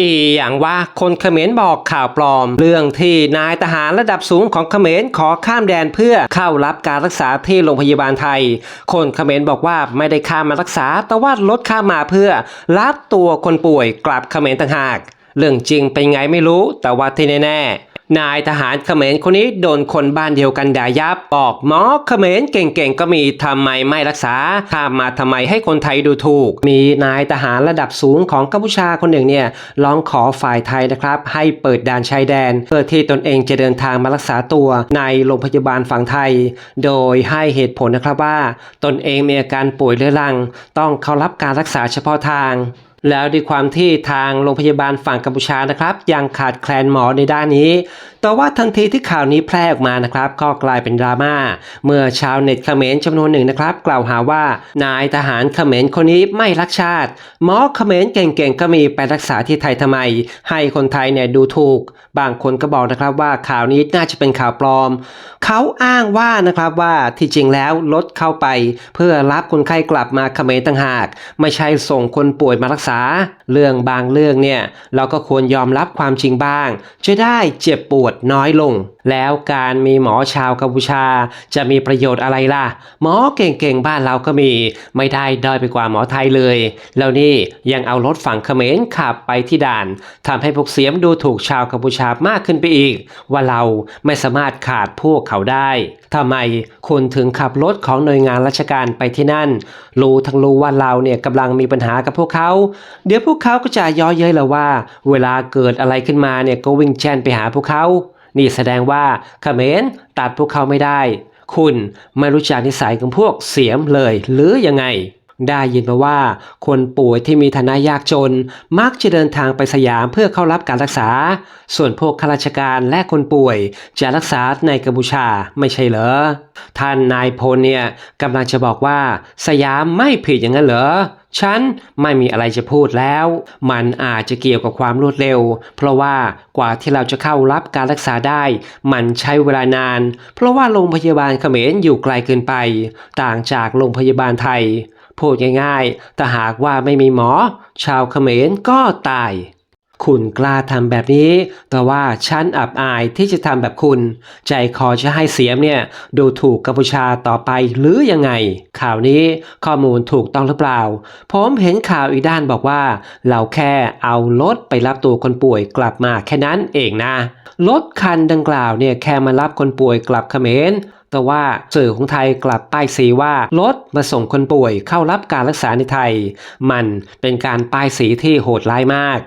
อีอย่างว่าคนเขมรบอกข่าวปลอม เรื่องที่นายทหารระดับสูงของเขมรขอข้ามแดนเพื่อเข้ารับการรักษาที่โรงพยาบาลไทย คนเขมรบอกว่าไม่ได้ข้ามมารักษา แต่ว่าลดข้ามมาเพื่อรับตัวคนป่วยกลับเขมรต่างหาก เรื่องจริงเป็นไงไม่รู้ แต่ว่าที่แน่ๆ นายทหารเขมรคนนี้โดนคนบ้านเดียวกันด่ายับ บอกหมอเขมรเก่งๆก็มีทำไมไม่รักษาข้ามมาทำไมให้คนไทยดูถูก มีนายทหารระดับสูงของกัมพูชาคนหนึ่งเนี่ยร้องขอฝ่ายไทยนะครับ ให้เปิดด่านชายแดน เพื่อที่ตนเองจะเดินทางมารักษาตัวในโรงพยาบาลฝั่งไทย โดยให้เหตุผลนะครับว่า ตนเองมีอาการป่วยเรื้อรัง ต้องเข้ารับการรักษาเฉพาะทาง แล้วด้วยความที่ทางโรงพยาบาลฝั่งกัมพูชานะครับ ยังขาดแคลนหมอในด้านนี้ แต่ว่าทันทีที่ข่าวนี้แพร่ออกมานะครับ ก็กลายเป็นดราม่า เมื่อชาวเน็ตเขมรจำนวนหนึ่งนะครับ กล่าวหาว่านายทหารเขมรคนนี้ไม่รักชาติ หมอเขมรเก่งๆก็มีไปรักษาที่ไทยทำไม ให้คนไทยเนี่ยดูถูก บางคนก็บอกนะครับว่าข่าวนี้น่าจะเป็นข่าวปลอม เขาอ้างว่านะครับว่าที่จริงแล้วลดเข้าไป เพื่อรับคนไข้กลับมาเขมรต่างหาก ไม่ใช่ส่งคนป่วยมารักษาเรื่องบางเรื่องเนี่ยเราก็ควรยอมรับความจริงบ้าง จะได้เจ็บปวดน้อยลง แล้วการมีหมอชาวกัมพูชา จะมีประโยชน์อะไรล่ะ หมอเก่งๆบ้านเราก็มี ไม่ได้ด้อยไปกว่าหมอไทยเลย แล้วนี่ยังเอารถฝั่งเขมรขับไปที่ด่านทำให้พวกเสียมดูถูกชาวกัมพูชามากขึ้นไปอีก ว่าเราไม่สามารถขาดพวกเขาได้ทำไม คุณถึงขับรถของหน่วยงานราชการไปที่นั่น รู้ทั้งรู้ว่าเราเนี่ยกำลังมีปัญหากับพวกเขา เดี๋ยวพวกเขาก็จะย่อเย้ยเราว่า เวลาเกิดอะไรขึ้นมาเนี่ยก็วิ่งแช่นไปหาพวกเขา นี่แสดงว่าเขมรตัดพวกเขาไม่ได้ คุณไม่รู้จักนิสัยของพวกเสียมเลยหรือยังไง ได้ยินมาว่า คนป่วยที่มีฐานะยากจน มักจะเดินทางไปสยามเพื่อเข้ารับการรักษา ส่วนพวกข้าราชการและคนป่วยจะรักษาในกัมพูชาไม่ใช่เหรอ ท่านนายพลเนี่ยกำลังจะบอกว่า สยามไม่ผิดอย่างนั้นเหรอฉันไม่มีอะไรจะพูดแล้ว มันอาจจะเกี่ยวกับความรวดเร็ว เพราะว่ากว่าที่เราจะเข้ารับการรักษาได้ มันใช้เวลานาน เพราะว่าโรงพยาบาลเขมรอยู่ไกลเกินไป ต่างจากโรงพยาบาลไทย พูดง่ายๆแต่หากว่าไม่มีหมอ ชาวเขมรก็ตาย คุณกล้าทำแบบนี้ แต่ว่าฉันอับอายที่จะทำแบบคุณ ใจคอจะให้เสียมเนี่ย ดูถูกกัมพูชาต่อไปหรือยังไง ข่าวนี้ข้อมูลถูกต้องหรือเปล่า ผมเห็นข่าวอีกด้านบอกว่า เราแค่เอารถไปรับตัวคนป่วยกลับมาแค่นั้นเองนะ รถคันดังกล่าวเนี่ยแค่มารับคนป่วยกลับเขมรแต่ว่าสื่อของไทยกลับป้ายสีว่ารถมาส่งคนป่วยเข้ารับการรักษาในไทย มันเป็นการป้ายสีที่โหดร้ายมาก